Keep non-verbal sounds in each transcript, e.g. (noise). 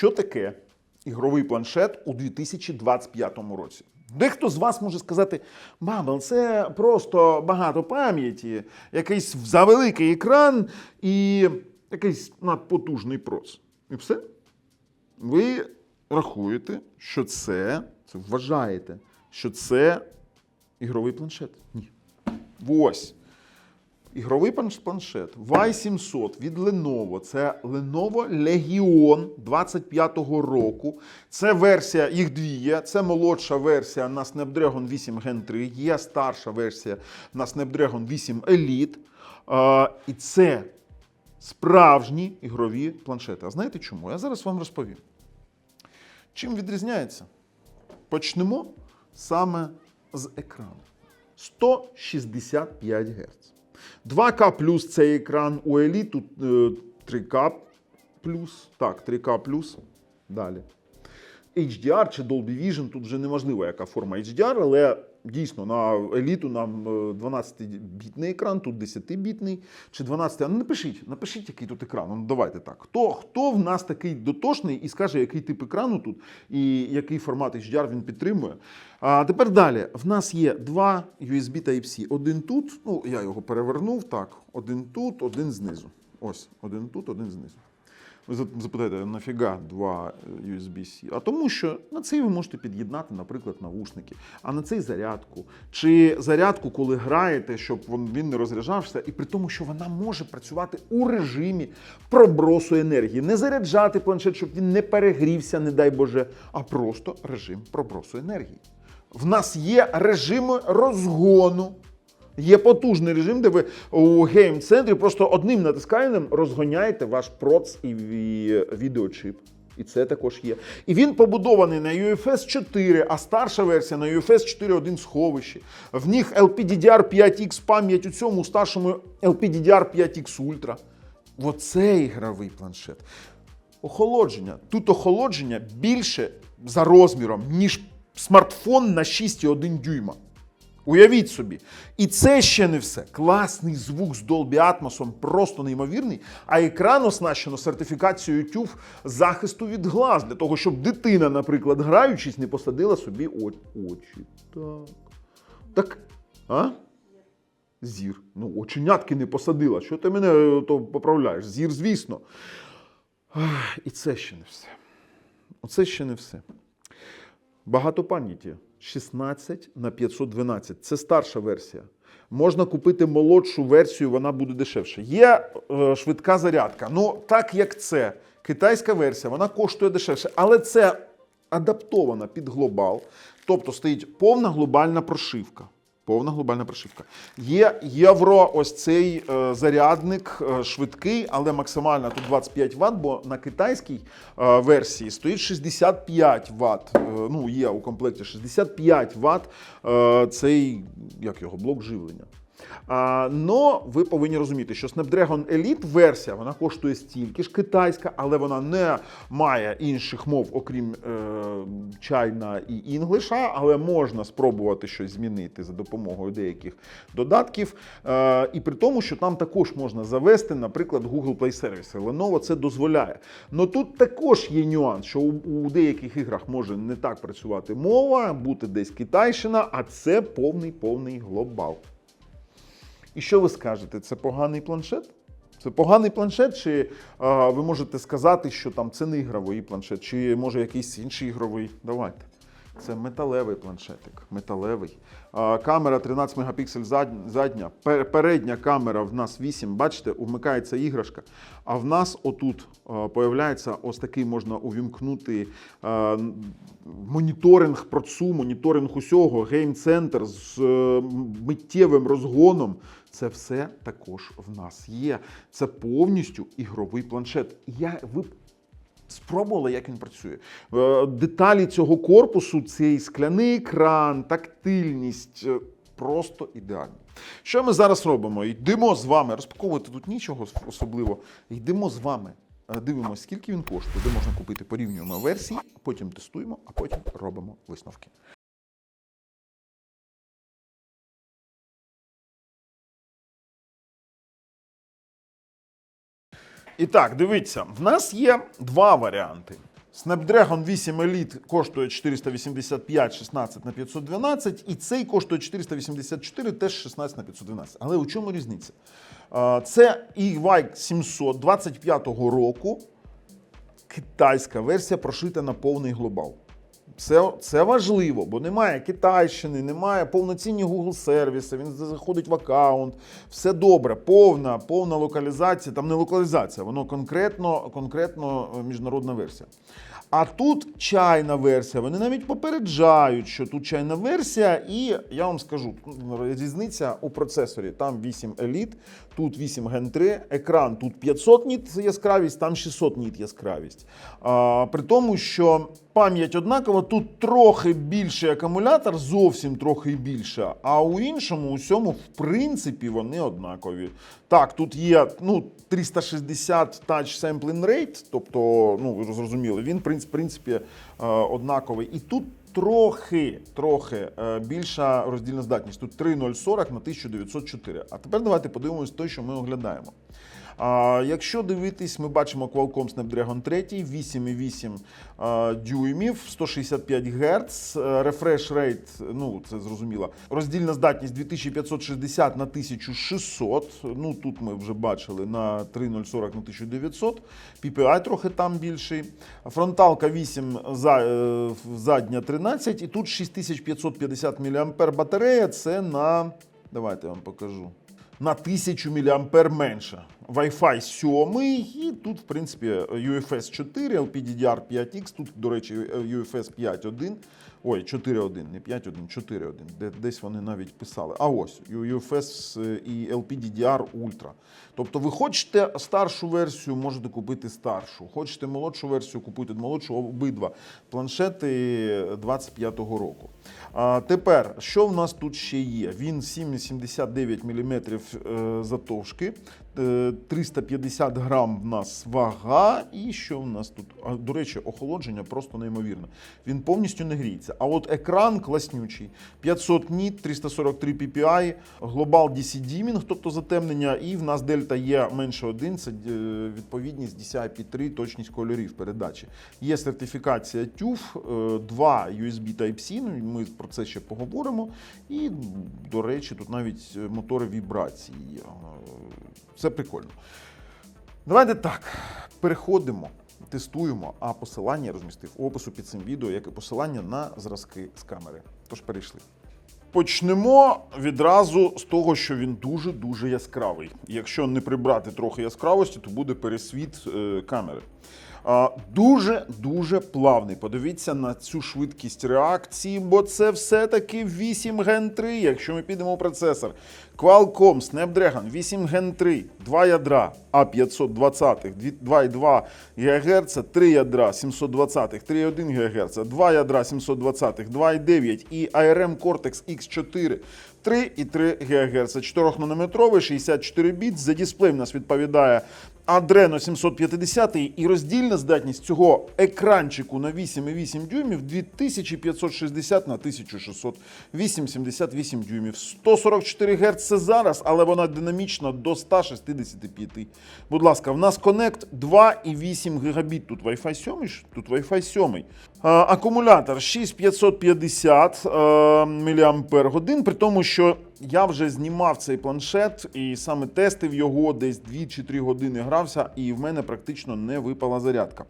що таке ігровий планшет у 2025 році. Дехто з вас може сказати, Бабл, це просто багато пам'яті, якийсь завеликий екран і якийсь надпотужний проц. І все. Ви рахуєте, що це, це вважаєте, що це ігровий планшет? Ні. Ось. Ігровий планшет Y700 від Lenovo. Це Lenovo Legion 25-го року. Це версія, їх дві є. Це молодша версія на Snapdragon 8 Gen 3, є старша версія на Snapdragon 8 Elite. А, і це справжні ігрові планшети. А знаєте чому? Я зараз вам розповім. Чим відрізняється? Почнемо саме з екрану. 165 Гц. 2К плюс цей екран у Еліту тут е, 3К плюс. Так, 3К плюс. Далі. HDR чи Dolby Vision, тут вже неважливо, яка форма HDR, але дійсно на еліту нам е, 12-бітний екран, тут 10-бітний чи 12. А ну напишіть, напишіть, який тут екран. Ну давайте так. Хто, хто в нас такий дотошний і скаже, який тип екрану тут і який формат HDR він підтримує. А тепер далі. В нас є два USB Type-C. Один тут, ну я його перевернув так. Один тут, один знизу. Ось, один тут, один знизу. Ви зап- запитаєте, нафіга два е, USB-C? А тому, що на цей ви можете під'єднати, наприклад, навушники, а на цей зарядку. Чи зарядку, коли граєте, щоб він не розряджався, і при тому, що вона може працювати у режимі пробросу енергії. Не заряджати планшет, щоб він не перегрівся, не дай Боже, а просто режим пробросу енергії. В нас є режими розгону. Є потужний режим, де ви у гейм-центрі просто одним натисканням розгоняєте ваш проц і ві- відеочип. І це також є. І він побудований на UFS 4, а старша версія на UFS 4.1 сховищі. В них LPDDR 5X пам'ять у цьому старшому LPDDR 5X Ultra. Оце ігровий планшет. Охолодження. Тут охолодження більше за розміром, ніж смартфон на 6,1 дюйма. Уявіть собі. І це ще не все. Класний звук з Dolby Atmos, просто неймовірний. А екран оснащено сертифікацією TÜV захисту від глаз, для того, щоб дитина, наприклад, граючись, не посадила собі очі. Так. Так. А? Зір. Ну, оченятки не посадила. Що ти мене е, то поправляєш? Зір, звісно. І це ще не все. Оце ще не все. Багато пам'яті 16 на 512. Це старша версія. Можна купити молодшу версію, вона буде дешевше. Є е, швидка зарядка. Ну, так як це китайська версія, вона коштує дешевше, але це адаптована під глобал. Тобто стоїть повна глобальна прошивка. Повна глобальна прошивка. Є євро, ось цей е, зарядник е, швидкий, але максимально тут 25 Вт, бо на китайській е, версії стоїть 65 Вт. Е, ну, є у комплекті 65 Вт е, цей як його, блок живлення. А, но ви повинні розуміти, що Snapdragon Elite версія вона коштує стільки ж китайська, але вона не має інших мов, окрім е, China і English, але можна спробувати щось змінити за допомогою деяких додатків. Е, і при тому, що там також можна завести, наприклад, Google Play сервіси. Lenovo це дозволяє. Но тут також є нюанс, що у, у деяких іграх може не так працювати мова, бути десь китайщина, а це повний повний глобал. І що ви скажете? Це поганий планшет? Це поганий планшет, чи а, ви можете сказати, що там це не ігровий планшет, чи може якийсь інший ігровий? Давайте. Це металевий планшетик. Металевий. А, камера 13 мегапіксель задня. Передня камера в нас 8. Бачите, вмикається іграшка. А в нас отут а, появляється ось такий можна увімкнути а, моніторинг процу, моніторинг усього, гейм-центр з е, миттєвим розгоном. Це все також в нас є. Це повністю ігровий планшет. Я ви спробували, як він працює. Е, Деталі цього корпусу, цей скляний екран, тактильність. е, Просто ідеальні. Що ми зараз робимо? Йдемо з вами. Розпаковувати тут нічого особливо. Йдемо з вами. е, Дивимося, скільки він коштує, де можна купити, порівнюємо версії, потім тестуємо, а потім робимо висновки. І так, дивіться, в нас є два варіанти. Snapdragon 8 Elite коштує 485 16 на 512, і цей коштує 484 теж 16 на 512. Але у чому різниця? Це EY 700 25-го року. Китайська версія прошита на повний глобал. Це, це важливо, бо немає Китайщини, немає повноцінні Google сервіси, він заходить в аккаунт, все добре, повна, повна локалізація, там не локалізація, воно конкретно, конкретно е, міжнародна версія. А тут чайна версія. Вони навіть попереджають, що тут чайна версія, і я вам скажу, різниця у процесорі. Там 8 Elite, тут 8 Gen 3, екран тут 500 ніт яскравість, там 600 ніт яскравість. А, при тому, що пам'ять однакова, тут трохи більший акумулятор, зовсім трохи більше, а у іншому, усьому, в принципі, вони однакові. Так, тут є ну, 360 Touch Sampling Rate, тобто, ну, ви зрозуміли, він, в принципі, е, однаковий. І тут трохи, трохи е, більша роздільна здатність. Тут 3,040 на 1904. А тепер давайте подивимось той, що ми оглядаємо. А, якщо дивитись, ми бачимо Qualcomm Snapdragon 3, 8,8 дюймів, 165 Гц, refresh rate, ну це зрозуміло. Роздільна здатність 2560 на 1600. Ну тут ми вже бачили на 3,040 на 1900. PPI трохи там більший. Фронталка 8, за, е, задня 13, і тут 6550 мАh батарея. Це на. Давайте я вам покажу на 1000 мА менше. Wi-Fi 7, і тут, в принципі, UFS 4, LPDDR 5X, тут, до речі, UFS 5.1. Ой, 4.1, не 5.1, 4.1. Де, десь вони навіть писали. А ось UFS і LPDDR Ultra. Тобто, ви хочете старшу версію, можете купити старшу. Хочете молодшу версію, купуйте молодшу обидва планшети 25-го року. А тепер, що в нас тут ще є? Він 7,79 мм затовшки, е, 350 грам в нас вага. І що в нас тут? А, До речі, охолодження просто неймовірне. Він повністю не гріється. А от екран класнючий. 500 ніт, 343 PPI, Global DC Dimming, тобто затемнення, і в нас Delta є менше 1, це е, відповідність DCI-P3, точність кольорів передачі. Є сертифікація TÜV, е, два USB Type-C, ну, ми про це ще поговоримо. І, до речі, тут навіть мотори вібрації є. Е, Це прикольно. Давайте так, переходимо, тестуємо, а посилання я розмістив опису під цим відео, як і посилання на зразки з камери. Тож перейшли. Почнемо відразу з того, що він дуже-дуже яскравий. Якщо не прибрати трохи яскравості, то буде пересвіт е, камери. А, Дуже дуже плавний. Подивіться на цю швидкість реакції, бо це все-таки 8 Gen 3. Якщо ми підемо у процесор. Qualcomm Snapdragon 8 Gen 3, 2 ядра А520, 2,2 ГГц, 3 ядра 720, 3,1 ГГц, 2 ядра 720, 2,9 і ARM Cortex X4 3,3 ГГц, 4 нанометровий, 64 біт. За дисплей в нас відповідає Adreno 750 і роздільна здатність цього екранчику на 8,8 дюймів 2560 на 1608,78 дюймів. 144 Гц це зараз, але вона динамічна до 165. Будь ласка, в нас Connect 2,8 гігабіт. Тут Wi-Fi 7, тут Wi-Fi 7. Акумулятор 6550 е, мАч, при тому, що я вже знімав цей планшет і саме тестив його десь 2 чи 3 години грався, і в мене практично не випала зарядка.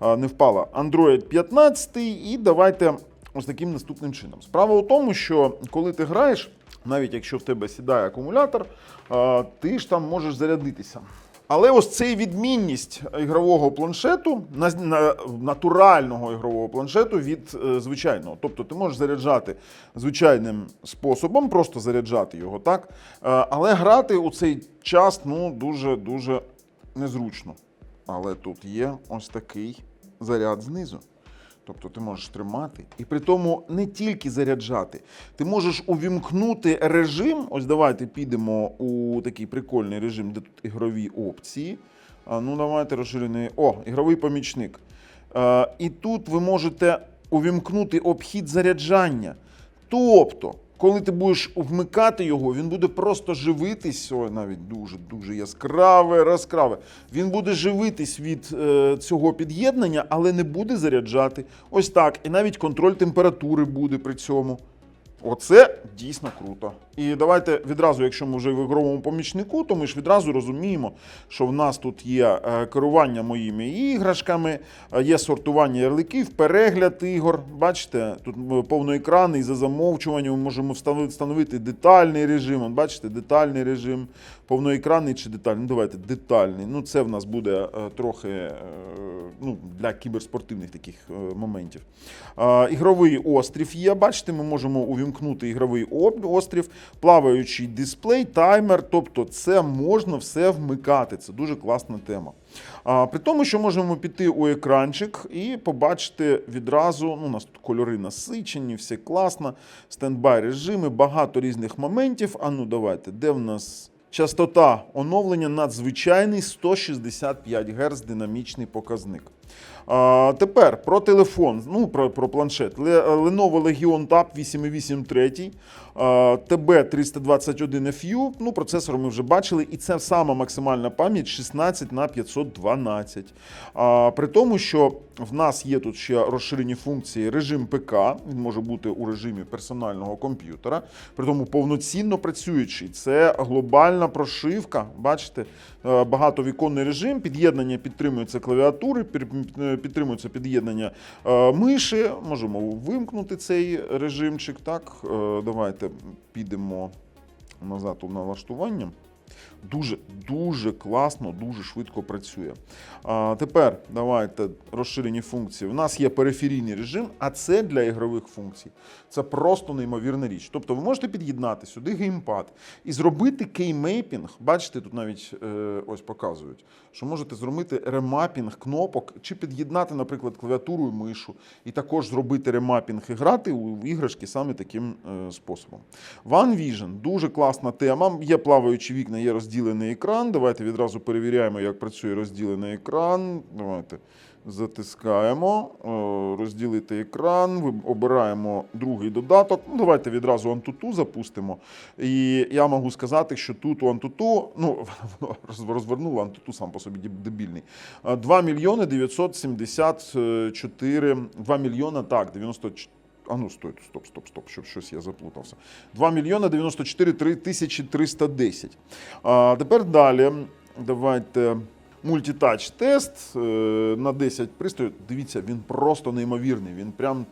Не впала. Android 15 і давайте ось таким наступним чином. Справа у тому, що коли ти граєш, навіть якщо в тебе сідає акумулятор, ти ж там можеш зарядитися. Але ось цей відмінність ігрового планшету, на, на, натурального ігрового планшету від е, звичайного. Тобто ти можеш заряджати звичайним способом, просто заряджати його, так? Е, але грати у цей час ну, дуже-дуже незручно. Але тут є ось такий заряд знизу. Тобто ти можеш тримати і при тому не тільки заряджати. Ти можеш увімкнути режим. Ось давайте підемо у такий прикольний режим, де тут ігрові опції. А, ну, давайте розширений. О, ігровий помічник. А, і тут ви можете увімкнути обхід заряджання. Тобто, коли ти будеш вмикати його, він буде просто живитись. Ой, навіть дуже дуже яскраве, розкраве. Він буде живитись від е, цього під'єднання, але не буде заряджати. Ось так. І навіть контроль температури буде при цьому. Оце дійсно круто. І давайте відразу, якщо ми вже в ігровому помічнику, то ми ж відразу розуміємо, що в нас тут є е, керування моїми іграшками, е, є сортування ярликів, перегляд ігор. Бачите, тут е, повноекранний за замовчуванням ми можемо встановити детальний режим. Бачите, детальний режим, повноекранний чи детальний. Ну, давайте детальний. Ну, це в нас буде трохи ну, для кіберспортивних таких моментів. Ігровий острів є. Бачите, ми можемо увімкнути ігровий острів, плаваючий дисплей, таймер. Тобто, це можна все вмикати. Це дуже класна тема. А, при тому, що можемо піти у екранчик і побачити відразу. Ну, у нас тут кольори насичені, все класно, стендбай режими, багато різних моментів. А ну давайте, де в нас частота оновлення надзвичайний 165 Гц динамічний показник. А, тепер про телефон, ну про, про планшет. Ле- Lenovo Legion Tab 883, а, TB321FU. Ну, процесор ми вже бачили, і це сама максимальна пам'ять 16 на 512. А, при тому, що в нас є тут ще розширені функції режим ПК, він може бути у режимі персонального комп'ютера, при тому повноцінно працюючий. Це глобальна прошивка. Бачите, е, багатовіконний режим, під'єднання підтримується клавіатури, пір- підтримується під'єднання е, миші. Можемо вимкнути цей режимчик. Так, Е, давайте підемо назад у налаштування. Дуже дуже класно, дуже швидко працює. А, тепер давайте розширені функції. У нас є периферійний режим, а це для ігрових функцій. Це просто неймовірна річ. Тобто ви можете під'єднати сюди геймпад і зробити кеймейпінг. Бачите, тут навіть е, ось показують, що можете зробити ремапінг кнопок чи під'єднати, наприклад, клавіатуру і мишу, і також зробити ремапінг і грати у іграшки саме таким е, способом. One Vision дуже класна тема. Є плаваючі вікна, є розділений екран. Давайте відразу перевіряємо, як працює розділений екран. Давайте затискаємо, е, розділити екран, обираємо другий додаток. Ну, давайте відразу Antutu запустимо. І я можу сказати, що тут у Antutu, ну, (laughs) розвернуло, Antutu сам по собі дебільний. Е, 2 мільйони 974, 2 мільйона, так, 94. А ну, стой, стоп, стоп, стоп, щоб щось я заплутався. 2 мільйона 94 тисячі 310. А тепер далі. Давайте. Мультитач тест е, на 10 пристроїв. Дивіться, він просто неймовірний. Він прям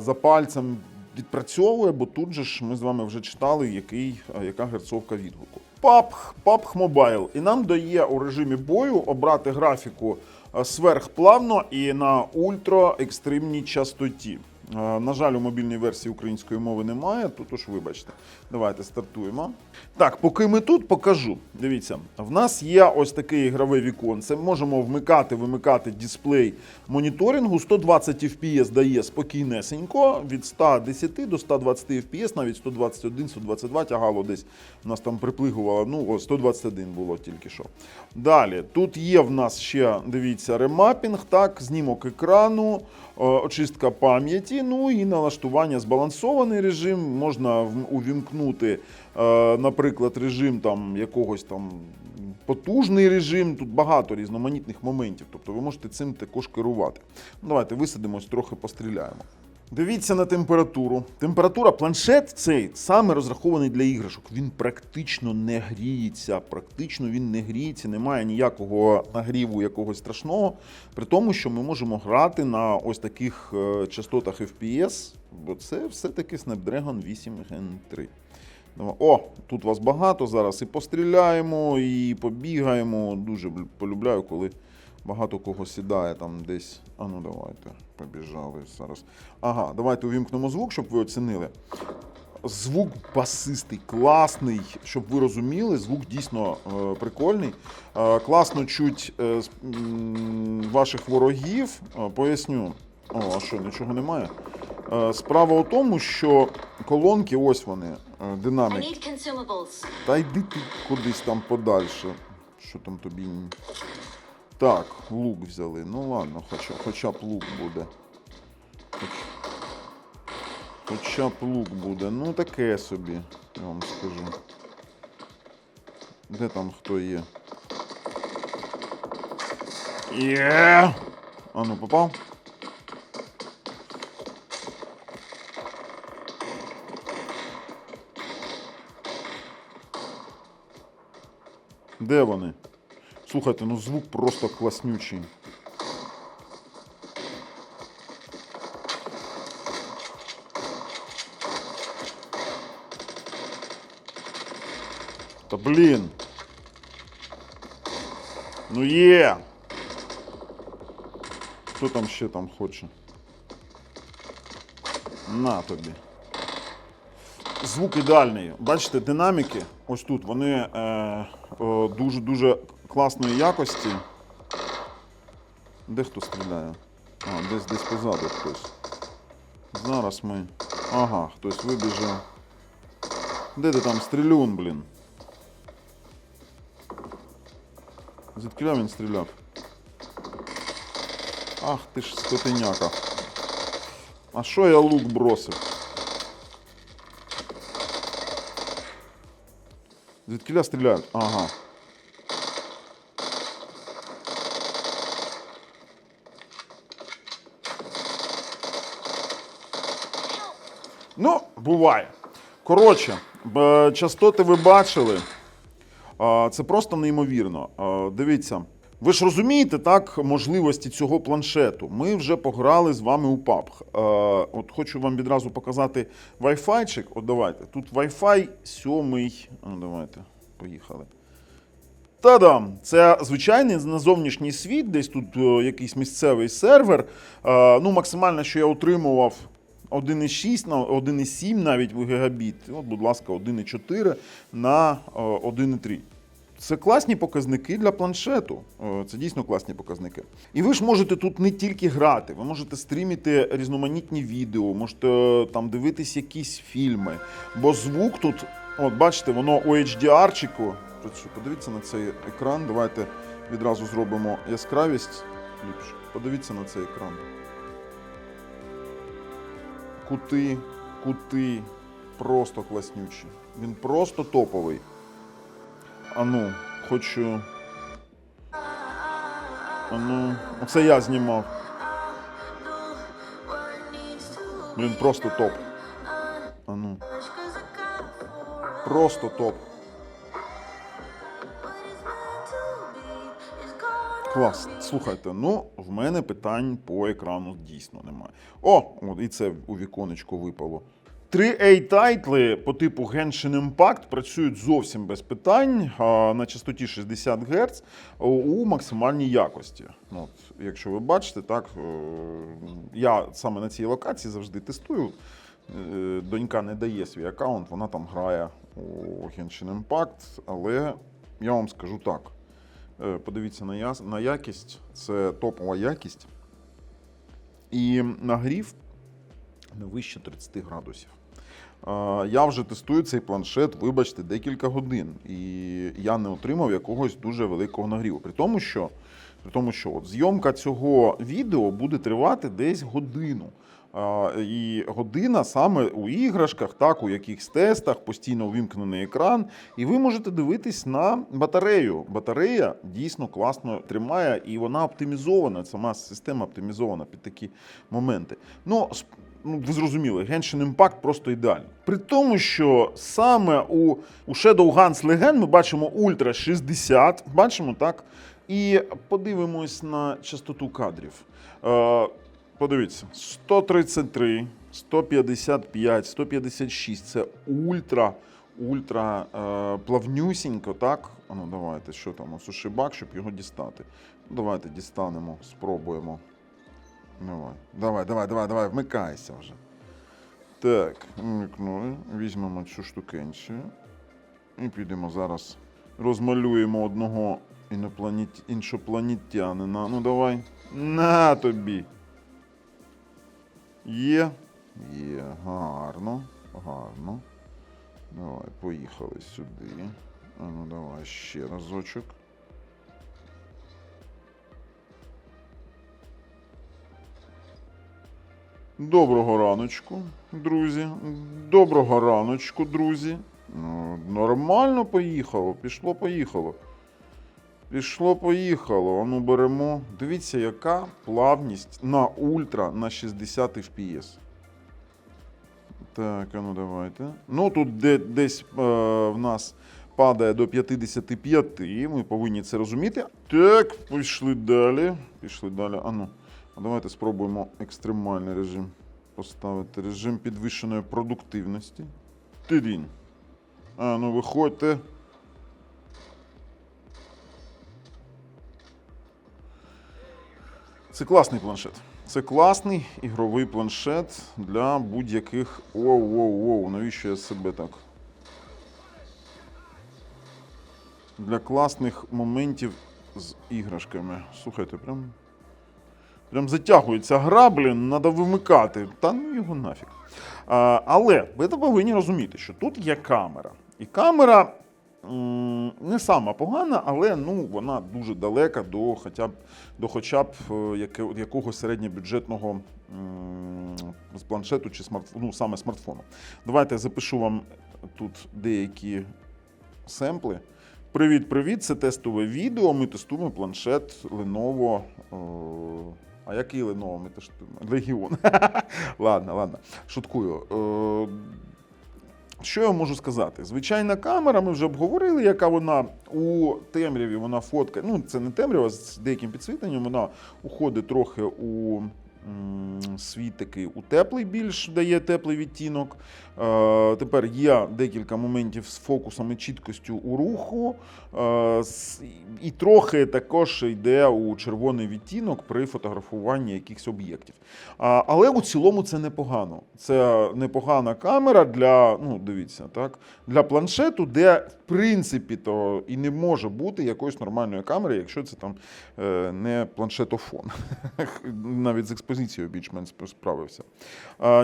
за пальцем відпрацьовує, бо тут же ж ми з вами вже читали, який, яка герцовка відгуку. PUBG, PUBG Mobile. І нам дає у режимі бою обрати графіку сверхплавно і на ультра-екстремній частоті. Е, На жаль, у мобільній версії української мови немає, тут уж вибачте. Давайте стартуємо. Так, поки ми тут покажу. Дивіться, в нас є ось таке ігрове віконце. Можемо вмикати, вимикати дисплей моніторингу. 120 FPS дає спокійнесенько від 110 до 120 FPS, навіть 121, 122 тягало десь. У нас там приплигувало. Ну, о, 121 було тільки що. Далі, тут є в нас ще, дивіться, ремапінг, так, знімок екрану, е, очистка пам'яті, ну і налаштування збалансований режим. Можна увімкнути, е, наприклад, режим там якогось там потужний режим. Тут багато різноманітних моментів. Тобто ви можете цим також керувати. Ну, Давайте висадимось, трохи постріляємо. Дивіться на температуру. Температура планшет цей саме розрахований для іграшок. Він практично не гріється. Практично він не гріється, немає ніякого нагріву якогось страшного. При тому, що ми можемо грати на ось таких е, частотах FPS, бо це все-таки Snapdragon 8 Gen 3. О, тут вас багато зараз. І постріляємо, і побігаємо. Дуже полюбляю, коли багато кого сідає там десь. А ну давайте, побіжали зараз. Ага, давайте увімкнемо звук, щоб ви оцінили. Звук басистий, класний, щоб ви розуміли, звук дійсно е, прикольний. Е, класно чуть е, м, ваших ворогів. Е, поясню. О, а що, нічого немає? Е, справа у тому, що колонки, ось вони, е, динамік. Та йди ти кудись там подальше. Що там тобі? Так, лук взяли. Ну ладно, хоча, хоча б лук буде. Хоч- Хоча б лук буде. Ну таке собі, я вам скажу. Де там хто є? Є! А ну попав? Де вони? Слухайте, ну звук просто класнючий. Та блін. Ну є. Хто там ще там хоче? На тобі. Звук ідеальний. Бачите, динаміки ось тут, вони е, дуже-дуже класної якості. Де хто стріляє? А, десь десь позаду хтось. Зараз ми. Ага, хтось вибіжав. Де ти там стрілюн, блін? Звідкиля він стріляв? Ах ти ж скотиняка. А що я лук бросив? Звідкиля стріляють? Ага. Ну, буває. Коротше, частоти ви бачили. Це просто неймовірно. Дивіться, ви ж розумієте так можливості цього планшету. Ми вже пограли з вами у PUBG. А, От хочу вам відразу показати Wi-Fi. От давайте. Тут Wi-Fi сьомий. Ну, давайте, поїхали. Та-дам! Це звичайний на зовнішній світ, десь тут е, якийсь місцевий сервер. Е, ну, максимально, що я отримував 1,6 на 1,7 навіть в гігабіт. От, будь ласка, 1,4 на е, 1,3. Це класні показники для планшету. Е, Це дійсно класні показники. І ви ж можете тут не тільки грати, ви можете стрімити різноманітні відео, можете е, там дивитись якісь фільми. Бо звук тут, от бачите, воно у HDR-чику. Подивіться на цей екран. Давайте відразу зробимо яскравість ліпше. Подивіться на цей екран. Кути, кути, просто класнючі. Він просто топовий. Ану, хочу. Ану, оце я знімав. Блін, просто топ. Ану. Просто топ. Клас. Слухайте, ну в мене питань по екрану дійсно немає. О, і це у віконечко випало. 3A тайтли по типу Genshin Impact працюють зовсім без питань на частоті 60 Гц у максимальній якості. Ну, От, якщо ви бачите, так е, я саме на цій локації завжди тестую. Е, Донька не дає свій аккаунт, вона там грає у Genshin Impact, але я вам скажу так. Е, Подивіться на, яс- на якість, це топова якість. І нагрів не вище 30 градусів. Я вже тестую цей планшет, вибачте, декілька годин. І я не отримав якогось дуже великого нагріву. При тому, що, при тому, що от зйомка цього відео буде тривати десь годину. І година саме у іграшках, так, у якихось тестах, постійно увімкнений екран. І ви можете дивитись на батарею. Батарея дійсно класно тримає і вона оптимізована. Сама система оптимізована під такі моменти. Ну, ну ви зрозуміли, Genshin Impact просто ідеальний. При тому, що саме у, у Shadowguns Legend ми бачимо Ultra 60, бачимо так. І подивимось на частоту кадрів. Е, Подивіться, 133, 155, 156 це ультра, ультра е, плавнюсінько, так? А Ну, давайте, що там, сушибак, щоб його дістати. Давайте дістанемо, спробуємо. Давай, давай, давай, давай, давай, вмикайся вже. Так, вмикнули. Візьмемо цю штукенцію. І підемо зараз. Розмалюємо одного інопланет... іншопланетянина. Ну давай. На тобі. Є. Є. Гарно. Гарно. Давай, поїхали сюди. А ну давай ще разочок. Доброго раночку, друзі. Доброго раночку, друзі. Ну, нормально поїхало, пішло, поїхало. Пішло, поїхало. Ану беремо. Дивіться, яка плавність на ультра на 60 FPS. Так, а ну давайте. Ну тут де, десь е, в нас падає до 55. Ми повинні це розуміти. Так, пішли далі. Пішли далі. Ану. А давайте спробуємо екстремальний режим поставити. Режим підвищеної продуктивності. Тирін. А, ну виходьте. Це класний планшет. Це класний ігровий планшет для будь-яких. Воу-воу-воу, навіщо я себе так? Для класних моментів з іграшками. Слухайте, прям. Прям затягується гра, блін, треба вимикати. Та ну його нафіг. А, але ви повинні розуміти, що тут є камера. І камера м, не сама погана, але ну, вона дуже далека до хоча б, до хоча б е, яке- якогось середньобюджетного м, з планшету чи смартфону, ну, саме смартфону. Давайте я запишу вам тут деякі семпли. Привіт, привіт! Це тестове відео. Ми тестуємо планшет Lenovo. А який Lenovo ми тестуємо? легіон. (laughs) ладно, ладно. Шуткую. Е, Що я можу сказати? Звичайна камера, ми вже обговорили, яка вона у темряві, вона фоткає. Ну, це не темрява, з деяким підсвітленням, вона уходить трохи у світ такий у теплий більш дає теплий відтінок. Е, тепер є декілька моментів з фокусом і чіткостю у руху. Е, і трохи також йде у червоний відтінок при фотографуванні якихось об'єктів. Але у цілому це непогано. Це непогана камера для, ну, дивіться, так, для планшету, де в принципі то і не може бути якоїсь нормальної камери, якщо це там е, не планшетофон. (laughs) Навіть з експозицією більш-менш справився.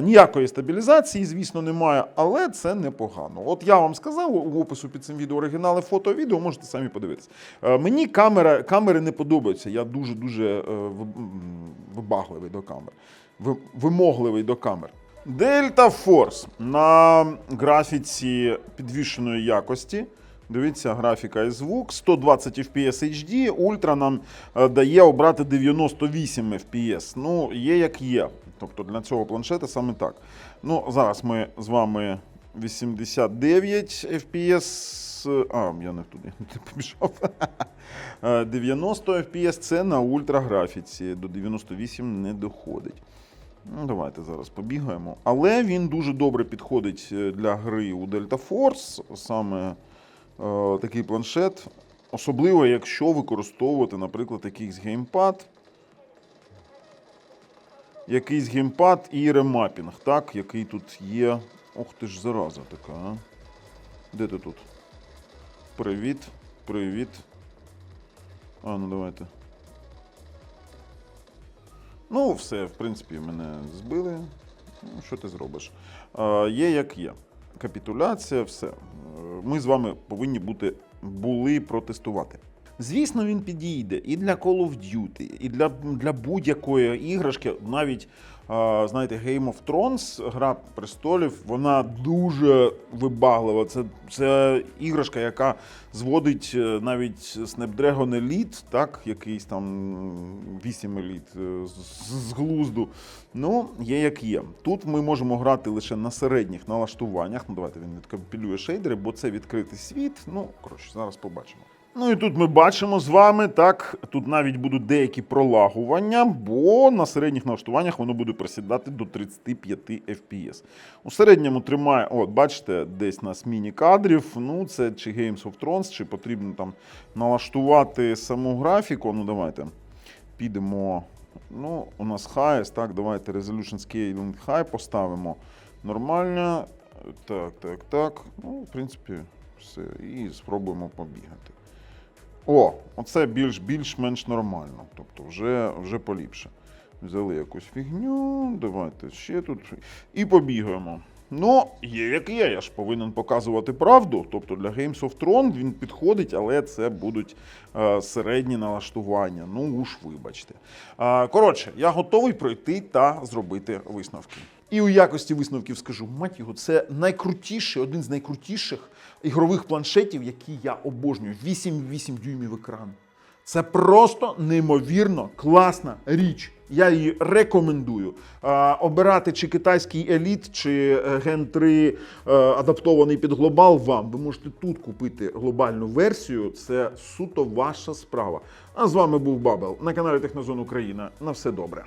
Ніякої стабілізації, звісно, немає, але це непогано. От я вам сказав у опису під цим відео оригінали фото відео, можете самі подивитися. Мені камера, камери не подобаються. Я дуже-дуже е, вибагливий до камер, вимогливий до камер. Delta Force на графіці підвищеної якості. Дивіться, графіка і звук. 120 FPS HD, Ультра нам е, дає обрати 98 FPS. Ну, є як є. Тобто для цього планшета саме так. Ну, зараз ми з вами 89 FPS. А, я не туди (laughs) не побіжав. Е, 90 FPS це на ультраграфіці. До 98 не доходить. Ну, давайте зараз побігаємо. Але він дуже добре підходить е, для гри у Delta Force, саме такий планшет. Особливо, якщо використовувати, наприклад, якийсь геймпад. Якийсь геймпад і ремапінг, так, який тут є. Ох ти ж зараза така, а? Де ти тут? Привіт, привіт. А, ну давайте. Ну, все, в принципі, мене збили. Ну, що ти зробиш? Е, є як є. Капітуляція, все. Е, Ми з вами повинні бути були протестувати. Звісно, він підійде і для Call of Duty, і для, для будь-якої іграшки, навіть. Знаєте, Game of Thrones, гра престолів, вона дуже вибаглива. Це, це іграшка, яка зводить е, навіть Snapdragon Elite, так, якийсь там 8 Elite е, з, з глузду. Ну, є як є. Тут ми можемо грати лише на середніх налаштуваннях. Ну, давайте він відкомпілює шейдери, бо це відкритий світ. Ну, коротше, зараз побачимо. Ну і тут ми бачимо з вами, так, тут навіть будуть деякі пролагування, бо на середніх налаштуваннях воно буде просідати до 35 FPS. У середньому тримає, от бачите, десь на сміні кадрів. Ну, це чи Games of Thrones, чи потрібно там налаштувати саму графіку. Ну, давайте підемо. Ну, у нас highest, так, давайте Resolution Scaling High поставимо. Нормально. Так, так, так. Ну, в принципі, все. І спробуємо побігати. О, оце більш, більш-менш нормально. Тобто вже, вже поліпше. Взяли якусь фігню, давайте ще тут. І побігаємо. Ну, є як є, я ж повинен показувати правду. Тобто для Games of Thrones він підходить, але це будуть е, середні налаштування. Ну уж вибачте. Е, коротше, я готовий пройти та зробити висновки. І у якості висновків скажу, мать його, це найкрутіший, один з найкрутіших ігрових планшетів, які я обожнюю. 8,8 дюймів екран. Це просто неймовірно класна річ. Я її рекомендую. Е, обирати чи китайський еліт, чи Gen 3 е, адаптований під глобал вам. Ви можете тут купити глобальну версію. Це суто ваша справа. А з вами був Бабел на каналі Технозон Україна. На все добре.